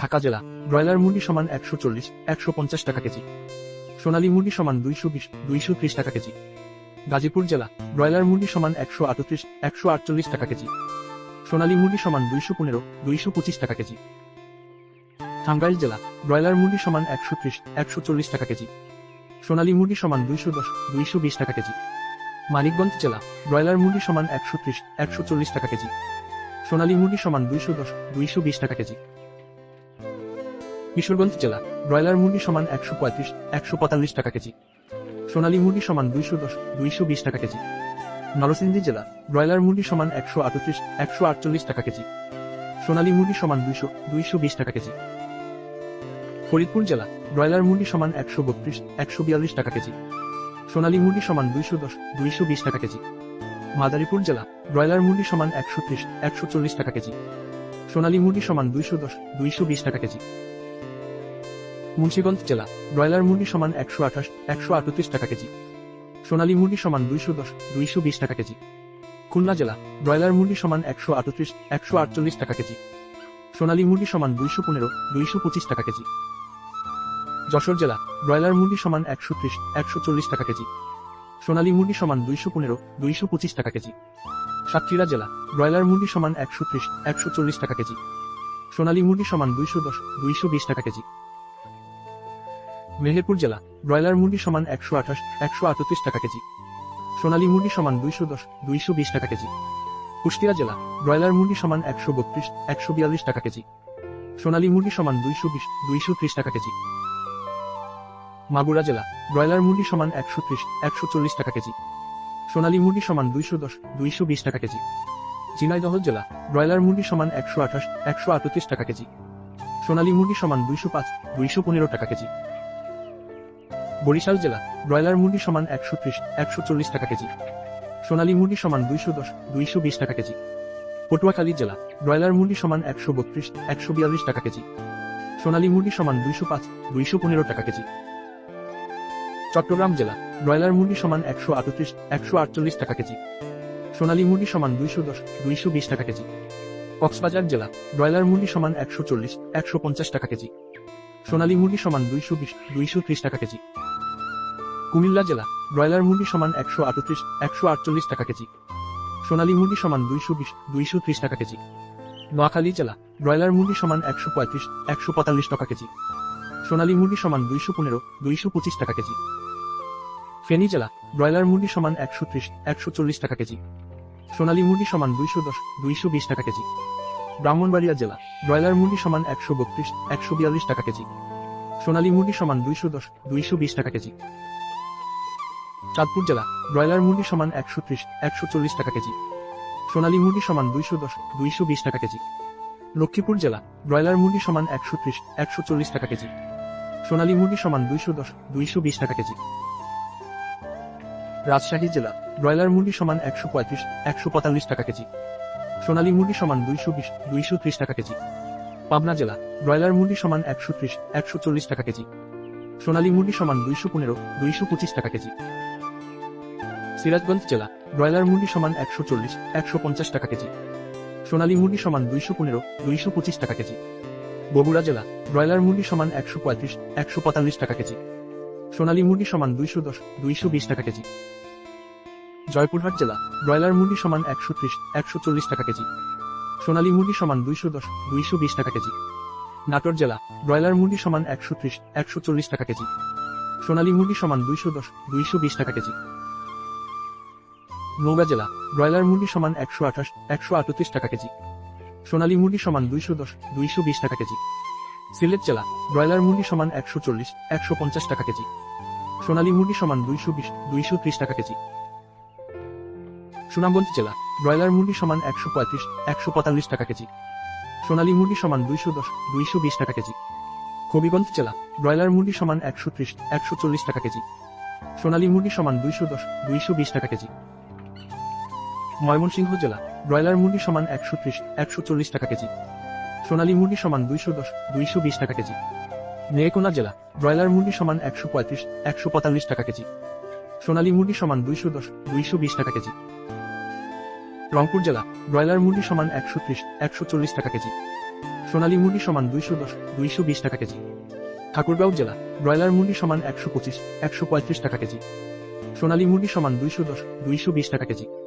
ঢাকা জেলা, ব্রয়লার মুরগি সমান একশো চল্লিশ, একশো পঞ্চাশ টাকা কেজি। সোনালী মুরগি সমান দুইশো বিশ, দুইশো ত্রিশ টাকা কেজি। গাজীপুর জেলা, ব্রয়লার মুরগি সমান একশো আটত্রিশ, একশো আটচল্লিশ টাকা কেজি। সোনালী মুরগি সমান দুইশো পনেরো, দুইশো পঁচিশ টাকা কেজি। টাঙ্গাইল জেলা, ব্রয়লার মুরগি সমান একশো ত্রিশ, একশো চল্লিশ টাকা কেজি। সোনালী মুরগি সমান দুইশো দশ, দুইশো বিশ টাকা কেজি। মানিকগঞ্জ জেলা, ব্রয়লার মুরগি সমান একশো ত্রিশ, একশো চল্লিশ টাকা কেজি। সোনালী মুরগি সমান দুইশো দশ, দুইশো বিশ টাকা কেজি। কিশোরগঞ্জ জেলা, ব্রয়লার মুরগি সমান একশো পঁয়ত্রিশ, একশো পঁয়তাল্লিশ টাকা কেজি। সোনালী মুরগি সমান দুইশো দশ, দুইশো বিশ টাকা কেজি। নরসিংদী জেলা, ব্রয়লার মুরগি সমান একশো আটত্রিশ, একশো আটচল্লিশ টাকা কেজি। সোনালী মুরগি সমান দুইশো দুইশো বিশ টাকা কেজি। ফরিদপুর জেলা, ব্রয়লার মুরগি সমান একশো বত্রিশ, একশো বিয়াল্লিশ টাকা কেজি। সোনালী মুরগি সমান দুইশো দশ, দুইশো বিশ টাকা কেজি। মাদারীপুর জেলা, ব্রয়লার মুরগি সমান একশো ত্রিশ, একশো চল্লিশ টাকা কেজি। সোনালী মুরগি সমান দুইশো দশ, দুইশো বিশ টাকা কেজি। মুন্সিগঞ্জ জেলা, ব্রয়লার মুরগি সমান একশো আঠাশ, একশো আটত্রিশ টাকা কেজি। সোনালী মুরগি সমান দুইশো দশ, দুইশো বিশ টাকা কেজি। খুলনা জেলা, ব্রয়লার মুরগি সমান একশো আটত্রিশ, একশো আটচল্লিশ টাকা কেজি। সোনালী মুরগি সমান দুইশো পনেরো, দুইশো পঁচিশ টাকা কেজি। যশোর জেলা, ব্রয়লার মুরগি সমান একশো ত্রিশ, একশো চল্লিশ টাকা কেজি। সোনালী মুরগি সমান দুইশো পনেরো, দুইশো পঁচিশ টাকা কেজি। সাতক্ষীরা জেলা, ব্রয়লার মুরগি সমান একশো ত্রিশ, একশো চল্লিশ টাকা কেজি। সোনালী মুরগি সমান দুইশো দশ, দুইশো বিশ টাকা কেজি। মেহেরপুর জেলা, ব্রয়লার মুরগি সমান একশো আঠাশ, একশো আটত্রিশ টাকা কেজি। সোনালী মুরগি সমান দুইশো দশ, দুইশো বিশ টাকা কেজি। কুষ্টিয়া জেলা, ব্রয়লার মুরগি সমান একশো বত্রিশ, একশো বিয়াল্লিশ টাকা কেজি। সোনালী মুরগি সমান দুইশো বিশ, দুইশো ত্রিশ টাকা কেজি। মাগুরা জেলা, ব্রয়লার মুরগি সমান একশো ত্রিশ, একশো চল্লিশ টাকা কেজি। সোনালী মুরগি সমান দুইশো দশ, দুইশো বিশ টাকা কেজি। ঝিনাইদহ জেলা, ব্রয়লার মুরগি সমান একশো আঠাশ, একশো আটত্রিশ টাকা কেজি। সোনালী মুরগি সমান দুইশো পাঁচ, দুইশো পনেরো টাকা কেজি। বরিশাল জেলা, ব্রয়লার মুরগি সমান একশো ত্রিশ, একশো চল্লিশ টাকা কেজি। সোনালী মুরগি সমান দুইশো দশ, দুইশো বিশ টাকা কেজি। পটুয়াখালী জেলা, ব্রয়লার মুরগি সমান একশো বত্রিশ, একশো বিয়াল্লিশ টাকা কেজি। সোনালী মুরগি সমান দুইশো পাঁচ, দুইশো পনেরো টাকা কেজি। চট্টগ্রাম জেলা, ব্রয়লার মুরগি সমান একশো আটত্রিশ, একশো আটচল্লিশ টাকা কেজি। সোনালী মুরগি সমান দুইশো দশ, দুইশো বিশ টাকা কেজি। কক্সবাজার জেলা, ব্রয়লার মুরগি সমান একশো চল্লিশ, একশো পঞ্চাশ টাকা কেজি। সোনালী মুরগি সমান দুইশো বিশ, দুইশো ত্রিশ টাকা কেজি। কুমিল্লা জেলা, ব্রয়লার মুরগি সমান একশো আটত্রিশ, একশো আটচল্লিশ টাকা কেজি। সোনালী মুরগি সমান দুইশো বিশ, দুইশো ত্রিশ টাকা কেজি। নোয়াখালী জেলা, ব্রয়লার মুরগি সমান একশো পঁয়ত্রিশ, একশো পঁয়তাল্লিশ টাকা কেজি। সোনালী মুরগি সমান দুইশো পনেরো, দুইশো পঁচিশ টাকা কেজি। ফেনী জেলা, ব্রয়লার মুরগি সমান একশো ত্রিশ, একশো চল্লিশ টাকা কেজি। সোনালী মুরগি সমান দুইশো দশ, দুইশো বিশ টাকা কেজি। ব্রাহ্মণবাড়িয়া জেলা, ব্রয়লার মুরগি সমান একশো বত্রিশ, একশো বিয়াল্লিশ টাকা কেজি। সোনালী মুরগি সমান দুইশো দশ, দুইশো বিশ টাকা কেজি। চাঁদপুর জেলা, ব্রয়লার মুরগি সমান একশো ত্রিশ, একশো চল্লিশ টাকা কেজি। সোনালী মুরগি সমান দুইশো দশ, দুইশো বিশ টাকা কেজি। লক্ষ্মীপুর জেলা, ব্রয়লার মুরগি সমান একশো ত্রিশ, একশো চল্লিশ টাকা কেজি। সোনালী মুরগি সমান দুইশো দশ, দুইশো বিশ টাকা কেজি। রাজশাহী জেলা, ব্রয়লার মুরগি সমান একশো পঁয়ত্রিশ, একশো পঁয়তাল্লিশ টাকা কেজি। সোনালী মুরগি সমান দুইশো বিশ, দুইশো টাকা কেজি। পাবনা জেলা, ব্রয়লার মুরগি সমান একশো ত্রিশ, একশো চল্লিশ টাকা কেজি। সোনালী মুরগি সমান দুইশো পনেরো, দুইশো পঁচিশ টাকা কেজি। সিরাজগঞ্জ জেলা, ব্রয়লার মুরগি সমান একশো চল্লিশ, একশো পঞ্চাশ টাকা কেজি। সোনালী মুরগি সমান দুইশো পনেরো, দুইশো পঁচিশ টাকা কেজি। বগুড়া জেলা, ব্রয়লার মুরগি সমান একশো পঁয়ত্রিশ, একশো পঁয়তাল্লিশ টাকা কেজি। সোনালী মুরগি সমান দুইশো দশ, দুইশো বিশ টাকা কেজি। জয়পুরহাট জেলা, ব্রয়লার মুরগি সমান একশো ত্রিশ, একশো চল্লিশ টাকা কেজি। সোনালী মুরগি সমান দুইশো দশ, দুইশো বিশ টাকা কেজি। নাটোর জেলা, ব্রয়লার মুরগি সমান একশো ত্রিশ, একশো চল্লিশ টাকা কেজি। সোনালী মুরগি সমান দুইশো দশ, দুইশো বিশ টাকা কেজি। নৌগা জেলা, ব্রয়লার মুরগি সমান একশো আঠাশ, একশো আটত্রিশ টাকা কেজি। সোনালী মুরগি সমান দুইশো দশ, দুইশো বিশ টাকা কেজি। সিলেট জেলা, ব্রয়লার মুরগি সমান একশো চল্লিশ, একশো পঞ্চাশ টাকা কেজি। সোনালী মুরগি সমান দুইশো বিশ, দুইশো ত্রিশ টাকা কেজি। সুনামগঞ্জ জেলা, ব্রয়লার মুরগি সমান একশো পঁয়ত্রিশ, একশো পঁয়তাল্লিশ টাকা কেজি। সোনালী মুরগি সমান দুইশো দশ, দুইশো বিশ টাকা কেজি। হবিগঞ্জ জেলা, ব্রয়লার মুরগি সমান একশো ত্রিশ, একশো চল্লিশ টাকা কেজি। সোনালী মুরগি সমান দুইশো দশ, দুইশো বিশ টাকা কেজি। ময়মনসিংহ জেলা, ব্রয়লার মুরগি সমান একশো ত্রিশ, একশো চল্লিশ টাকা কেজি। সোনালী মুরগি সমান দুইশো দশ, দুইশো বিশ টাকা কেজি। নেকোনা জেলা, ব্রয়লার মুরগি সমান একশো পঁয়ত্রিশ, একশো পঁয়তাল্লিশ টাকা কেজি। সোনালী মুরগি সমান দুইশো দশ, দুইশো বিশ টাকা কেজি। রংপুর জেলা, ব্রয়লার মুরগি সমান একশো ত্রিশ, একশো চল্লিশ টাকা কেজি। সোনালী মুরগি সমান দুইশো দশ, দুইশো বিশ টাকা কেজি। ঠাকুরগাঁও জেলা, ব্রয়লার মুরগি সমান একশো পঁচিশ, একশো পঁয়ত্রিশ টাকা কেজি। সোনালী মুরগি সমান দুইশো দশ, দুইশো বিশ টাকা কেজি।